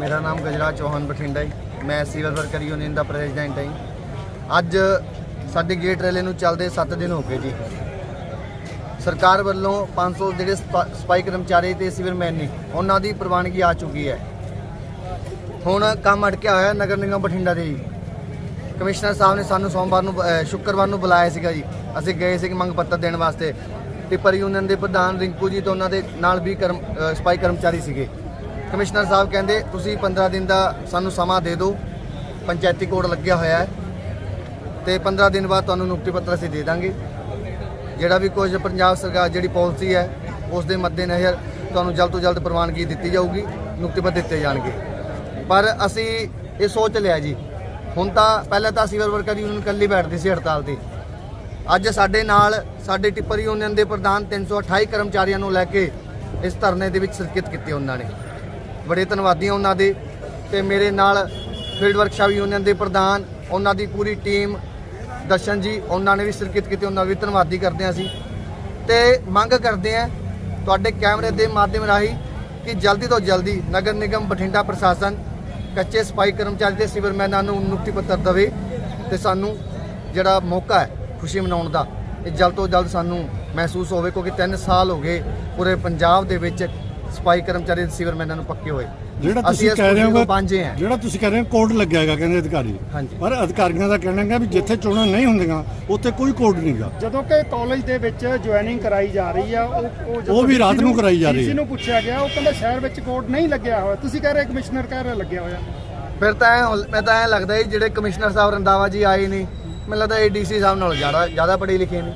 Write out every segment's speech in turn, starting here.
ਮੇਰਾ ਨਾਮ ਗਜਰਾਜ ਚੌਹਾਨ ਬਠਿੰਡਾ ਹੈ ਮੈਂ ਸਿਵਲ ਵਰਕਰ ਯੂਨੀਅਨ ਦਾ ਪ੍ਰੈਜ਼ੀਡੈਂਟ ਹਾਂ ਅੱਜ ਸਾਡੇ ਗੇਟ ਰੈਲੇ ਨੂੰ ਚੱਲਦੇ 7 ਦਿਨ ਹੋ ਗਏ ਜੀ। ਸਰਕਾਰ ਵੱਲੋਂ 500 ਜਿਹੜੇ ਸਪਾ- ਸਫ਼ਾਈ ਕਰਮਚਾਰੀ ਤੇ ਸਿਵਲਮੈਨ ਨੇ, ਉਹਨਾਂ ਦੀ ਪ੍ਰਵਾਨਗੀ ਆ ਚੁੱਕੀ ਹੈ। ਹੁਣ ਕੰਮ ਅਟਕਿਆ ਹੋਇਆ ਨਗਰ ਨਿਗਮ ਬਠਿੰਡਾ ਦੇ ਜੀ। ਕਮਿਸ਼ਨਰ ਸਾਹਿਬ ਨੇ ਸਾਨੂੰ ਸੋਮਵਾਰ ਨੂੰ ਸ਼ੁੱਕਰਵਾਰ ਨੂੰ ਬੁਲਾਇਆ ਸੀਗਾ ਜੀ। ਅਸੀਂ ਗਏ ਸੀ ਮੰਗ ਪੱਤਰ ਦੇਣ ਵਾਸਤੇ। ਟਿੱਪਰ ਯੂਨੀਅਨ ਦੇ ਪ੍ਰਧਾਨ ਰਿੰਕੂ ਜੀ ਤੇ ਉਹਨਾਂ ਦੇ ਨਾਲ ਵੀ ਕਰਮ ਸਪਾਈ ਕਰਮਚਾਰੀ ਸੀਗੇ। ਕਮਿਸ਼ਨਰ ਸਾਹਿਬ ਕਹਿੰਦੇ, ਤੁਸੀਂ 15 ਦਿਨ ਦਾ ਸਾਨੂੰ ਸਮਾਂ ਦੇ ਦਿਓ। ਪੰਚਾਇਤੀ ਕੋਡ ਲੱਗਿਆ ਹੋਇਆ ਹੈ। ਤੇ 15 ਦਿਨ ਬਾਅਦ ਤੁਹਾਨੂੰ ਨਿਯੁਕਤੀ ਪੱਤਰ ਅਸੀਂ ਦੇ ਦਾਂਗੇ। ਜਿਹੜਾ ਵੀ ਕੁਝ ਪੰਜਾਬ ਸਰਕਾਰ ਜਿਹੜੀ ਪਾਲਿਸੀ ਹੈ, ਉਸ ਦੇ ਮੱਦੇਨਜ਼ਰ ਤੁਹਾਨੂੰ ਜਲਦ ਤੋਂ ਜਲਦ ਪ੍ਰਵਾਨਗੀ ਦਿੱਤੀ ਜਾਊਗੀ, ਨਿਯੁਕਤੀ ਪੱਤਰ ਦਿੱਤੇ ਜਾਣਗੇ। ਪਰ ਅਸੀਂ ਇਹ ਸੋਚ ਲਿਆ ਜੀ, ਹੁਣ ਤਾਂ ਪਹਿਲਾਂ ਤਾਂ ਸੀਵਰ ਵਰਕਰ ਯੂਨੀਅਨ ਇਕੱਲੀ ਬੈਠਦੀ ਸੀ ਹੜਤਾਲ ਤੇ। ਅੱਜ ਸਾਡੇ ਨਾਲ ਸਾਡੇ ਟਿੱਪਰ ਯੂਨੀਅਨ ਦੇ ਪ੍ਰਧਾਨ 328 ਕਰਮਚਾਰੀਆਂ ਨੂੰ ਲੈ ਕੇ ਇਸ ਧਰਨੇ ਦੇ ਵਿੱਚ ਸ਼ਿਰਕਤ ਕੀਤੀ ਉਹਨਾਂ ਨੇ। ਬੜੇ ਧੰਨਵਾਦੀ ਹਾਂ ਉਹਨਾਂ ਦੇ ਤੇ ਮੇਰੇ ਨਾਲ ਫੀਲਡ ਵਰਕਸ਼ਾਪ ਯੂਨੀਅਨ ਦੇ ਪ੍ਰਧਾਨ, ਉਹਨਾਂ ਦੀ ਪੂਰੀ ਟੀਮ, ਦਰਸ਼ਨ ਜੀ, ਉਹਨਾਂ ਨੇ ਵੀ ਸ਼ਿਰਕਤ ਕੀਤੀ, ਉਹਨਾਂ ਦਾ ਵੀ ਧੰਨਵਾਦੀ ਕਰਦੇ ਹਾਂ ਅਸੀਂ। ਤੇ ਮੰਗ ਕਰਦੇ ਹਾਂ ਤੁਹਾਡੇ ਕੈਮਰੇ ਦੇ ਮਾਧਿਅਮ ਰਾਹੀਂ ਕਿ ਜਲਦੀ ਤੋਂ ਜਲਦੀ ਨਗਰ ਨਿਗਮ, ਬਠਿੰਡਾ ਪ੍ਰਸ਼ਾਸਨ, ਕੱਚੇ ਸਫ਼ਾਈ ਕਰਮਚਾਰੀ ਤੇ ਸਿਵਰਮੈਨਾਂ ਨੂੰ ਨਿਯੁਕਤੀ ਪੱਤਰ ਦੇਵੇ ਤੇ ਸਾਨੂੰ ਜਿਹੜਾ ਮੌਕਾ ਹੈ ਖੁਸ਼ੀ ਮਨਾਉਣ ਦਾ, ਇਹ ਜਲਦ ਤੋਂ ਜਲਦ ਸਾਨੂੰ ਮਹਿਸੂਸ ਹੋਵੇ ਕਿਉਂਕਿ 3 ਸਾਲ ਹੋ ਗਏ ਪੂਰੇ ਪੰਜਾਬ ਦੇ ਵਿੱਚ ਸਫ਼ਾਈ ਕਰਮਚਾਰੀ ਤੇ ਸਿਵਰਮੈਨਾਂ ਨੂੰ ਪੱਕੇ ਹੋਏ। ਜਿਹੜਾ ਤੁਸੀਂ ਕਹਿ ਰਹੇ ਹੋ ਵਾਂਝੇ ਹਾਂ। ਜਿਹੜਾ ਤੁਸੀਂ ਕਹਿ ਰਹੇ ਹੋ ਕੋਡ ਲੱਗਿਆ ਹੈਗਾ ਕਹਿੰਦੇ ਅਧਿਕਾਰੀ। ਹਾਂਜੀ। ਪਰ ਅਧਿਕਾਰੀਆਂ ਦਾ ਕਹਿਣਾ ਹੈ ਵੀ ਜਿੱਥੇ ਚੋਣਾਂ ਨਹੀਂ ਹੁੰਦੀਆਂ ਉੱਥੇ ਕੋਈ ਕੋਡ ਨਹੀਂਗਾ ਜਦੋਂ ਕਿ ਕਾਲਜ ਦੇ ਵਿੱਚ ਜੁਆਇਨਿੰਗ ਕਰਾਈ ਜਾ ਰਹੀ ਆ ਉਹ ਉਹ ਵੀ ਰਾਤ ਨੂੰ ਕਰਾਈ ਜਾ ਰਹੀ ਹੈ। ਨੂੰ ਪੁੱਛਿਆ ਗਿਆ ਉਹ ਕਹਿੰਦਾ ਸ਼ਹਿਰ ਵਿੱਚ ਕੋਡ ਨਹੀਂ ਲੱਗਿਆ ਹੋਇਆ। ਤੁਸੀਂ ਕਹਿ ਰਹੇ ਕਮਿਸ਼ਨਰ ਕਹਿ ਰਿਹਾ ਲੱਗਿਆ ਹੋਇਆ। ਫਿਰ ਤਾਂ ਮੈਂ ਤਾਂ ਐ ਲੱਗਦਾ ਜਿਹੜੇ ਕਮਿਸ਼ਨਰ ਸਾਹਿਬ ਰੰਦਾਵਾ ਜੀ ਆਏ ਨਹੀਂ ਮੈਨੂੰ ਲੱਗਦਾ ਇਹ ਡੀਸੀ ਸਾਹਿਬ ਨਾਲੋਂ ਜ਼ਿਆਦਾ ਜ਼ਿਆਦਾ ਪੜ੍ਹੇ ਲਿਖੇ ਨੇ।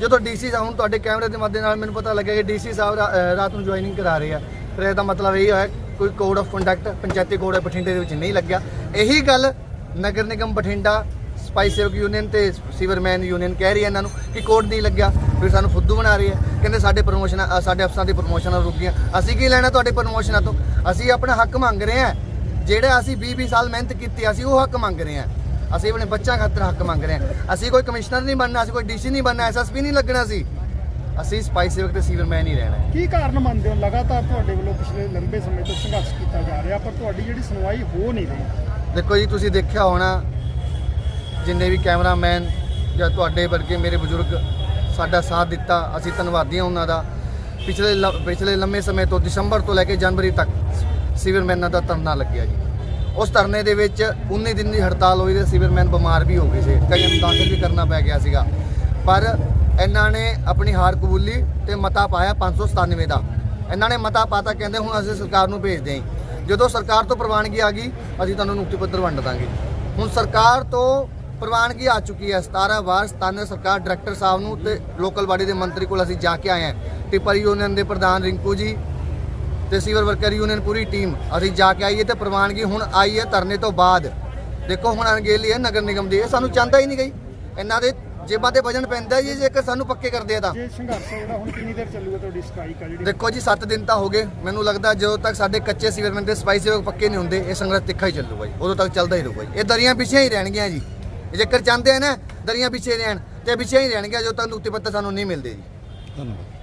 ਜਦੋਂ ਡੀਸੀ ਸਾਹਿਬ ਹੁਣ ਤੁਹਾਡੇ ਕੈਮਰੇ ਦੇ ਮਾਧਿਅਮ ਨਾਲ ਮੈਨੂੰ ਪਤਾ ਲੱਗਿਆ ਕਿ ਡੀਸੀ ਸਾਹਿਬ ਰਾਤ ਨੂੰ ਜੁਆਇਨਿੰਗ ਕਰਾ ਰਹੇ ਆ। ਫਿਰ ਇਹਦਾ ਮਤਲਬ ਇਹ ਹੋਇਆ, ਕੋਈ ਕੋਡ ਆਫ ਕੰਡਕਟ ਪੰਚਾਇਤੀ ਕੋਡ ਹੈ ਬਠਿੰਡੇ ਦੇ ਵਿੱਚ ਨਹੀਂ ਲੱਗਿਆ। ਇਹੀ ਗੱਲ ਨਗਰ ਨਿਗਮ ਬਠਿੰਡਾ, ਸਪਾਈ ਸੇਵਕ ਯੂਨੀਅਨ ਤੇ ਸੀਵਰਮੈਨ ਯੂਨੀਅਨ ਕਹਿ ਰਹੀ ਹੈ ਇਹਨਾਂ ਨੂੰ ਕਿ ਕੋਡ ਨਹੀਂ ਲੱਗਿਆ, ਫਿਰ ਸਾਨੂੰ ਫੁੱਦੂ ਬਣਾ ਰਹੀ ਹੈ। ਕਹਿੰਦੇ ਸਾਡੇ ਪ੍ਰਮੋਸ਼ਨ ਸਾਡੇ ਅਫਸਰਾਂ ਦੀ ਪ੍ਰਮੋਸ਼ਨਾਂ ਰੁਕ ਗਈਆਂ ਅਸੀਂ ਕੀ ਲੈਣਾ ਤੁਹਾਡੇ ਪ੍ਰਮੋਸ਼ਨਾਂ ਤੋਂ? ਅਸੀਂ ਆਪਣਾ ਹੱਕ ਮੰਗ ਰਹੇ ਹਾਂ। ਜਿਹੜਾ ਅਸੀਂ 20 20 ਸਾਲ ਮਿਹਨਤ ਕੀਤੀ, ਅਸੀਂ ਉਹ ਹੱਕ ਮੰਗ ਰਹੇ ਹਾਂ। ਅਸੀਂ ਆਪਣੇ ਬੱਚਿਆਂ ਖਾਤਰ ਹੱਕ ਮੰਗ ਰਹੇ ਹਾਂ। ਅਸੀਂ ਕੋਈ ਕਮਿਸ਼ਨਰ ਨਹੀਂ ਬਣਨਾ ਅਸੀਂ ਕੋਈ ਡੀਸੀ ਨਹੀਂ ਬਣਨਾ ਐਸਐਸਪੀ ਨਹੀਂ ਲੱਗਣਾ ਸੀ ਅਸੀਂ ਸਪਾਈ ਸੇਵਕ ਤੇ ਸੀਵਰਮੈਨ ਹੀ ਰਹਿਣਾ। ਹੈ ਕੀ ਕਾਰਨ ਮੰਨਦੇ ਹੋ? ਲਗਾਤਾਰ ਤੁਹਾਡੇ ਵੱਲੋਂ ਪਿਛਲੇ ਲੰਬੇ ਸਮੇਂ ਤੋਂ ਸੰਘਰਸ਼ ਕੀਤਾ ਜਾ ਰਿਹਾ ਪਰ ਤੁਹਾਡੀ ਜਿਹੜੀ ਸੁਣਵਾਈ ਹੋ ਨਹੀਂ ਰਹੀ। ਦੇਖੋ ਜੀ ਤੁਸੀਂ ਦੇਖਿਆ ਹੋਣਾ ਜਿੰਨੇ ਵੀ ਕੈਮਰਾਮੈਨ ਜਾਂ ਤੁਹਾਡੇ ਵਰਗੇ ਮੇਰੇ ਬਜ਼ੁਰਗ ਸਾਡਾ ਸਾਥ ਦਿੱਤਾ ਅਸੀਂ ਧੰਨਵਾਦੀ ਹਾਂ ਉਹਨਾਂ ਦਾ। ਪਿਛਲੇ ਪਿਛਲੇ ਲੰਮੇ ਸਮੇਂ ਤੋਂ ਦਸੰਬਰ ਤੋਂ ਲੈ ਕੇ ਜਨਵਰੀ ਤੱਕ ਸਿਵਰਮੈਨਾਂ ਦਾ ਧਰਨਾ ਲੱਗਿਆ ਜੀ। ਉਸ ਧਰਨੇ ਦੇ ਵਿੱਚ 19 ਦਿਨ ਦੀ ਹੜਤਾਲ ਹੋਈ ਤੇ ਸਿਵਰਮੈਨ ਬਿਮਾਰ ਵੀ ਹੋ ਗਏ ਸੀ। ਕਈਆਂ ਨੂੰ ਦਾਖਲ ਵੀ ਕਰਨਾ ਪੈ ਗਿਆ ਸੀਗਾ। ਪਰ ਇਹਨਾਂ ਨੇ ਆਪਣੀ ਹਾਰ ਕਬੂਲੀ ਤੇ ਮਤਾ ਪਾਇਆ 597 ਦਾ। ਇਹਨਾਂ ਨੇ ਮਤਾ ਪਾਤਾ, ਕਹਿੰਦੇ ਹੁਣ ਅਸੀਂ ਸਰਕਾਰ ਨੂੰ ਭੇਜਦੇ ਹਾਂ। ਜਦੋਂ ਸਰਕਾਰ ਤੋਂ ਪ੍ਰਵਾਨਗੀ ਆ ਗਈ, ਅਸੀਂ ਤੁਹਾਨੂੰ ਨਿਯੁਕਤੀ ਪੱਤਰ ਵੰਡ ਦਾਂਗੇ। ਹੁਣ ਸਰਕਾਰ ਤੋਂ ਪ੍ਰਵਾਨਗੀ ਆ ਚੁੱਕੀ ਹੈ। 17 ਵਾਰ 97 ਸਰਕਾਰ ਡਾਇਰੈਕਟਰ ਸਾਹਿਬ ਨੂੰ ਤੇ ਲੋਕਲ ਬਾਡੀ ਦੇ ਮੰਤਰੀ ਕੋਲ ਅਸੀਂ ਜਾ ਕੇ ਆਏ ਹਾਂ। ਟਿੱਪਰ ਯੂਨੀਅਨ ਦੇ ਪ੍ਰਧਾਨ ਰਿੰਕੂ ਜੀ ਤੇ ਸੀਵਰ ਵਰਕਰ ਯੂਨੀਅਨ ਪੂਰੀ ਟੀਮ ਅਸੀਂ ਜਾ ਕੇ ਆਈਏ ਤੇ ਪ੍ਰਵਾਨਗੀ ਹੁਣ ਆਈ ਹੈ ਧਰਨੇ ਤੋਂ ਬਾਅਦ। ਦੇਖੋ ਹੁਣ ਅਣਗੇਲੀ ਹੈ ਨਗਰ ਨਿਗਮ ਦੀ। ਇਹ ਸਾਨੂੰ ਚਾਹੁੰਦਾ ਹੀ ਨਹੀਂ ਗਈ। ਇਹਨਾਂ ਦੇ ਜੇਬਾਂ ਤੇ ਵਜਨ ਪੈਂਦਾ ਜੀ ਜੇਕਰ ਸਾਨੂੰ ਪੱਕੇ ਕਰਦੇ ਆ ਤਾਂ। ਜੇ ਸੰਘਰਸ਼ ਜਿਹੜਾ ਹੁਣ ਕਿੰਨੀ ਦੇਰ ਚੱਲੂਗਾ ਤੁਹਾਡੀ ਸਟ੍ਰਾਈਕ ਆ ਜਿਹੜੀ? ਦੇਖੋ ਜੀ 7 ਦਿਨ ਤਾਂ ਹੋ ਗਏ। ਮੈਨੂੰ ਲੱਗਦਾ ਜਦੋਂ ਤੱਕ ਸਾਡੇ ਕੱਚੇ ਸੀਵਰਮੈਨ ਤੇ ਸਪਾਈ ਸੇਵਕ ਪੱਕੇ ਨਹੀਂ ਹੁੰਦੇ ਇਹ ਸੰਘਰਸ਼ ਤਿੱਖਾ ਹੀ ਚੱਲੂਗਾ ਜੀ। ਉਦੋਂ ਤੱਕ ਚੱਲਦਾ ਹੀ ਰਹੂਗਾ ਜੀ। ਇਹ ਦਰੀਆਂ ਪਿੱਛੇ ਹੀ ਰਹਿਣਗੀਆਂ ਜੀ। ਜੇਕਰ ਚਾਹੁੰਦੇ ਆ ਨਾ ਦਰੀਆਂ ਪਿੱਛੇ ਰਹਿਣ ਤੇ ਪਿੱਛੇ ਹੀ ਰਹਿਣਗੀਆਂ ਜਦੋਂ ਤੱਕ ਨਿਯੁਕਤੀ ਪੱਤਰ ਸਾਨੂੰ ਨਹੀਂ ਮਿਲਦੇ ਜੀ। ਧੰਨਵਾਦ।